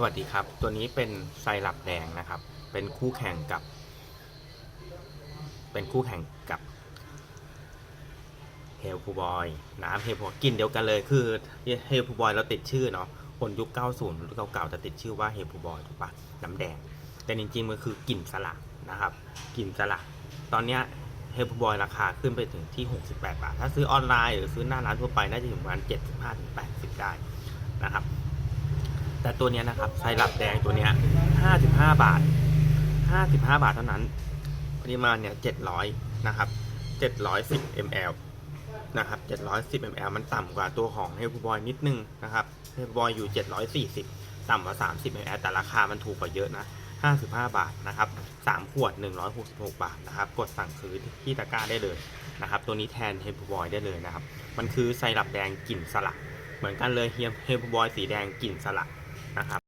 สวัสดีครับ ตัวนี้เป็นไซรัปแดงนะครับ เป็นคู่แข่งกับ เป็นคู่แข่งกับเฮลพูบอยน้ำเฮลพูกินเดียวกันเลยคือเฮลพูบอยเราติดชื่อเนาะคนยุค 90รุ่นเก่าๆจะติดชื่อว่าเฮลพูบอยถูกปะน้ำแดง แต่จริงๆมันคือกลิ่นสลัดนะครับกลิ่นสลัดตอนเนี้ยเฮลพูบอยราคาขึ้นไปถึงที่ 68 บาท ถ้าซื้อออนไลน์หรือซื้อหน้าร้านทั่วไปน่าจะอยู่ประมาณ75-80 ได้นะครับ แต่ตัวเนี้ยนะครับไซรัปแดงตัวเนี้ย55บห้าบาท55บห้าบาทเท่านั้น ปริมาณเนี่ย700นะครับ710 ml นะครับ710 ml มันต่ำกว่าตัวของเฮลบอยนิดนึงนะครับเฮลบอยอยู่740ต่ำกว่า30 ml แต่ราคามันถูกกว่าเยอะนะ55บาทนะครับ3ขวด166บาทนะครับ กดสั่งซื้อที่ตะกร้าได้เลยนะครับ ตัวนี้แทนเฮลบอยได้เลยนะครับ มันคือไซรัปแดงกลิ่นสลัดเหมือนกันเลยเฮลบอยสีแดงกลิ่นสลัด นะครับ